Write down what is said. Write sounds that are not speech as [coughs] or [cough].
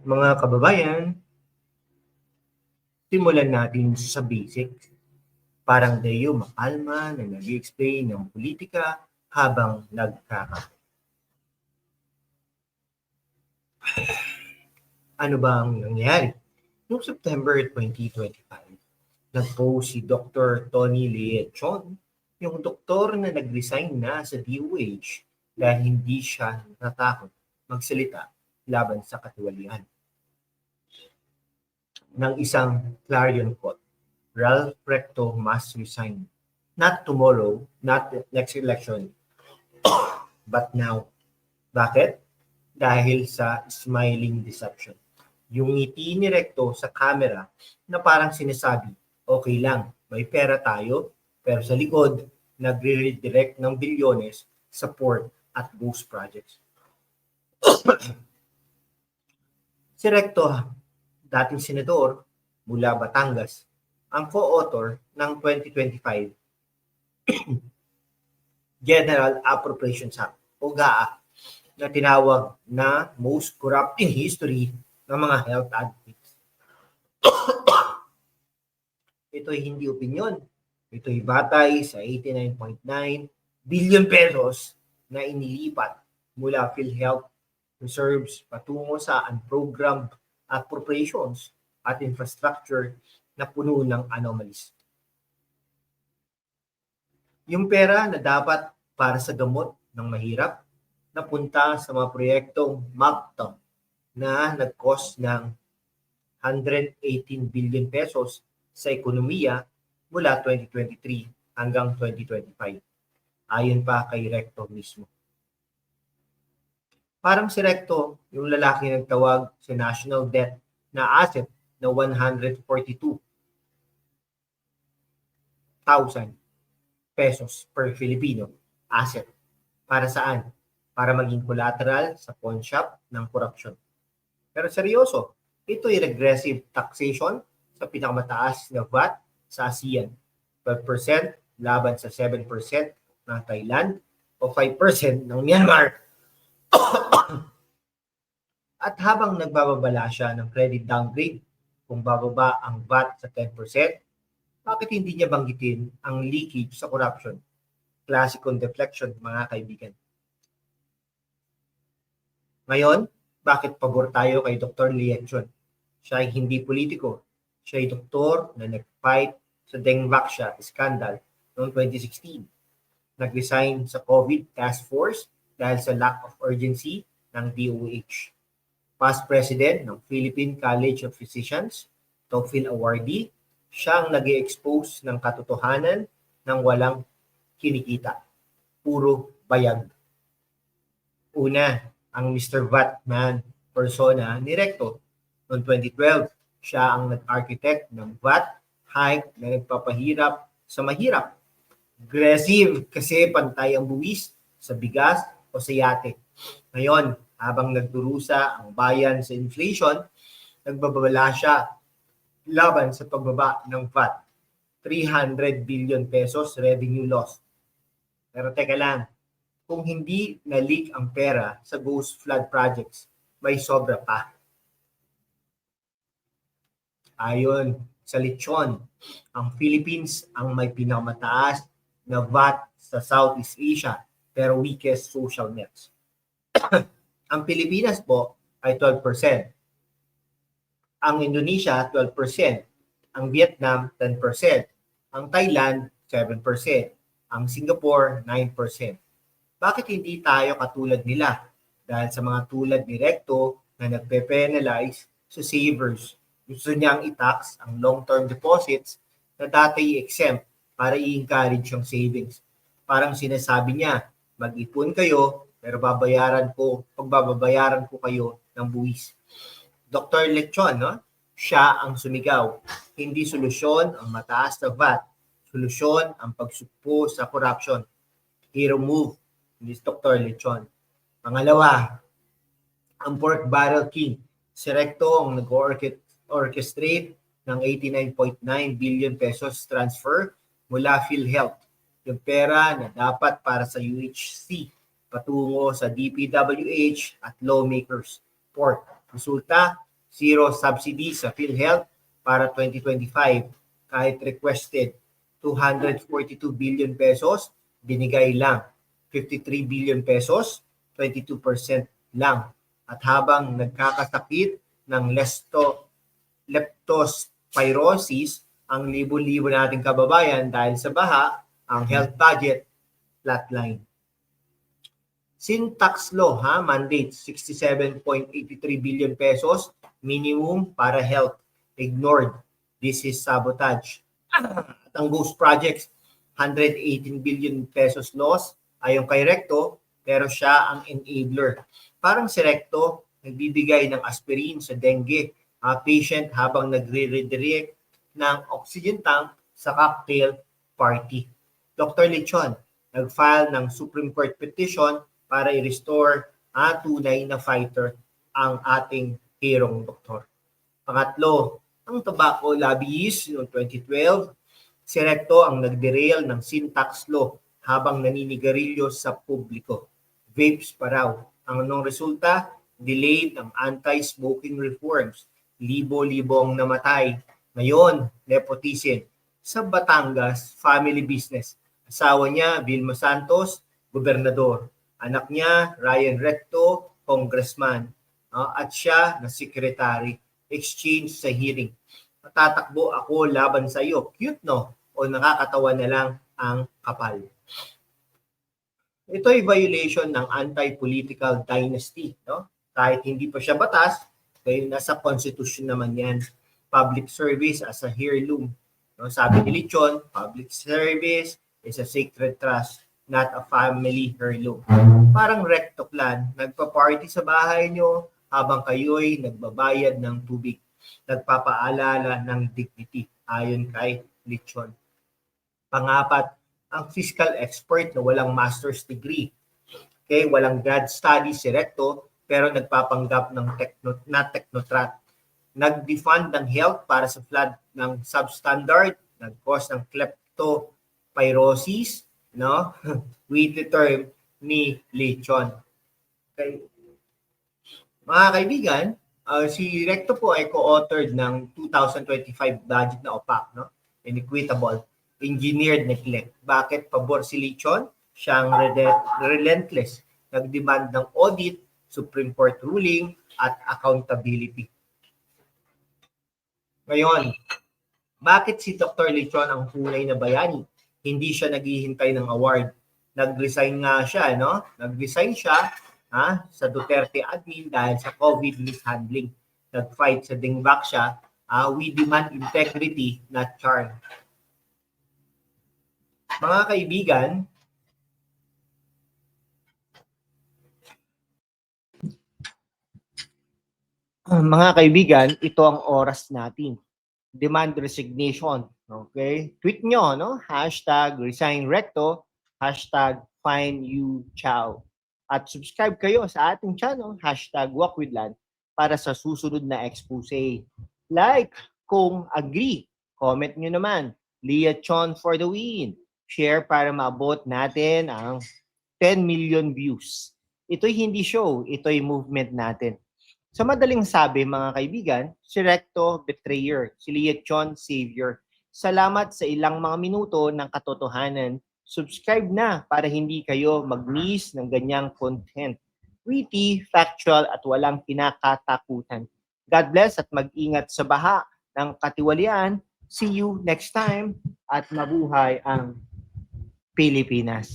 Mga kababayan, simulan natin sa basic. Parang Deo Makalma na nag-explain ng politika habang nagkaka. Ano ba ang nangyari? Noong September 2025, nag-post si Dr. Tony Leachon, yung doktor na nag-resign na sa DOH dahil hindi siya natakot magsalita laban sa katiwalian. Ng isang clarion quote, Ralph Recto must resign. Not tomorrow, not next election, [coughs] but now. Bakit? Dahil sa smiling deception. Yung ngiti ni Recto sa camera na parang sinasabi, okay lang, may pera tayo, pero sa likod, nagre-redirect ng bilyones sa port at ghost projects. [coughs] si Recto, dating senador mula Batangas, ang co-author ng 2025 General Appropriations Act o GAA na tinawag na most corrupt in history ng mga health advocates. [coughs] Ito ay hindi opinion. Ito ay batay sa 89.9 billion pesos na inilipat mula PhilHealth reserves patungo sa unprogrammed appropriations at infrastructure na puno ng anomalies. Yung pera na dapat para sa gamot ng mahirap napunta sa mga proyektong MAPTOM na nag-cost ng 118 billion pesos sa ekonomiya mula 2023 hanggang 2025. Ayon pa kay Recto mismo. Parang si Recto, yung lalaki nagtawag sa national debt na asset na 142,000 pesos per Filipino asset. Para saan? Para maging collateral sa pawn shop ng corruption. Pero seryoso, ito ay regressive taxation sa pinakamataas na VAT sa ASEAN. 12% laban sa 7% ng Thailand o 5% ng Myanmar. [coughs] At habang nagbababala siya ng credit downgrade, kung bababa ang VAT sa 10%, bakit hindi niya banggitin ang leakage sa corruption? Classical deflection, mga kaibigan. Ngayon, bakit pabor tayo kay Dr. Lienchon? Siya ay hindi politiko. Siya ay doktor na nag-fight sa Deng Vaxia scandal noong 2016. Nag-resign sa COVID task force dahil sa lack of urgency ng DOH. Past president ng Philippine College of Physicians, TOEFL awardee, siya ang nag expose ng katotohanan ng walang kinikita. Puro bayag. Una, ang Mr. Vatman persona ni Recto. Noong 2012, siya ang nag-architect ng VAT hike na nagpapahirap sa mahirap. Aggressive kasi pantay ang buwis sa bigas o sa yate. Ngayon, habang nagdurusa ang bayan sa inflation, nagbabala siya laban sa pagbaba ng VAT. 300 billion pesos revenue loss. Pero teka lang, kung hindi na-leak ang pera sa ghost flood projects, may sobra pa. Ayon sa lechon, ang Philippines ang may pinakamataas na VAT sa Southeast Asia pero weakest social nets. [coughs] ang Pilipinas po ay 12% ang Indonesia 12%, ang Vietnam 10%, ang Thailand 7%, ang Singapore 9%. Bakit hindi tayo katulad nila? Dahil sa mga tulad ni Recto na nagpe-penalize sa savers. Gusto niyang i-tax ang long-term deposits na dati exempt para i-encourage yung savings. Parang sinasabi niya, mag-ipon kayo, pero babayaran ko, pagbabayaran ko kayo ng buwis. Dr. Lechon, no? siya ang sumigaw. Hindi solusyon ang mataas na VAT. Solusyon ang pagsukpo sa corruption. Hero move ni Dr. Lechon. Pangalawa, ang pork barrel king. Si Recto ang nag-orchestrate ng 89.9 billion pesos transfer mula PhilHealth. Yung pera na dapat para sa UHC patungo sa DPWH at lawmakers. Pork Resulta, Zero subsidy sa PhilHealth para 2025. Kahit requested 242 billion pesos, binigay lang 53 billion pesos, 22% lang. At habang nagkakasakit ng lesto, leptospirosis ang libo-libo nating kababayan dahil sa baha, ang health budget flatline. Syntax law, ha, mandate 67.83 billion pesos minimum para health. Ignored. This is sabotage. At ang ghost projects, 118 billion pesos loss ayon kay Recto, pero siya ang enabler. Parang si Recto, nagbibigay ng aspirin sa dengue ah, patient habang nagre-redirect ng oxygen tank sa cocktail party. Dr. Lechon, nag-file ng Supreme Court petition para i-restore ang tunay na fighter ang ating herong doktor. Pangatlo, ang tobacco lobbyist noong 2012, si Recto ang nag-derail ng syntax law habang naninigarilyo sa publiko. Vapes pa raw. Ang anong resulta? Delayed ang anti-smoking reforms. Libo-libo ang namatay. Ngayon, nepotism. Sa Batangas, family business. Asawa niya, Vilma Santos, gobernador. Anak niya, Ryan Recto, congressman. Ah, at siya na secretary. Exchange sa hearing. Tatakbo ako laban sa iyo. Cute no? O nakakatawa na lang ang kapal. Ito ay violation ng anti-political dynasty. No? Kahit hindi pa siya batas, dahil nasa constitution naman yan. Public service as a heirloom. No? Sabi ni Lichon, public service is a sacred trust, not a family heirloom. Parang recto plan, nagpa-party sa bahay nyo habang kayo'y nagbabayad ng tubig. Nagpapaalala ng dignity ayon kay Lichon. Pangapat, ang fiscal expert na walang master's degree. Okay, walang grad study si Recto, pero nagpapanggap ng techno, na technocrat. Nag-defund ng health para sa flood ng substandard, nag-cause ng kleptopyrosis, no? [laughs] with the term ni Lechon. Okay. Mga kaibigan, uh, si Recto po ay co-authored ng 2025 budget na OPAC, no? Inequitable engineered neglect. Bakit pabor si Lichon? Siyang relentless. Nagdemand ng audit, Supreme Court ruling, at accountability. Ngayon, bakit si Dr. Lichon ang tunay na bayani? Hindi siya naghihintay ng award. Nag-resign nga siya, no? Nag-resign siya ha, sa Duterte admin dahil sa COVID mishandling. Nag-fight sa Dingback siya. Ah, we demand integrity, not charm. Mga kaibigan, mga kaibigan, ito ang oras natin. Demand resignation. Okay? Tweet nyo, no? Hashtag resign recto, hashtag find you chow. At subscribe kayo sa ating channel, hashtag walk with land, para sa susunod na expose. Like kung agree. Comment nyo naman. Leah Chon for the win share para maabot natin ang 10 million views. Ito'y hindi show, ito'y movement natin. Sa madaling sabi, mga kaibigan, si Recto, betrayer. Si Liechon, savior. Salamat sa ilang mga minuto ng katotohanan. Subscribe na para hindi kayo mag-miss ng ganyang content. Witty, factual, at walang kinakatakutan. God bless at mag-ingat sa baha ng katiwalian. See you next time at mabuhay ang Pilipinas.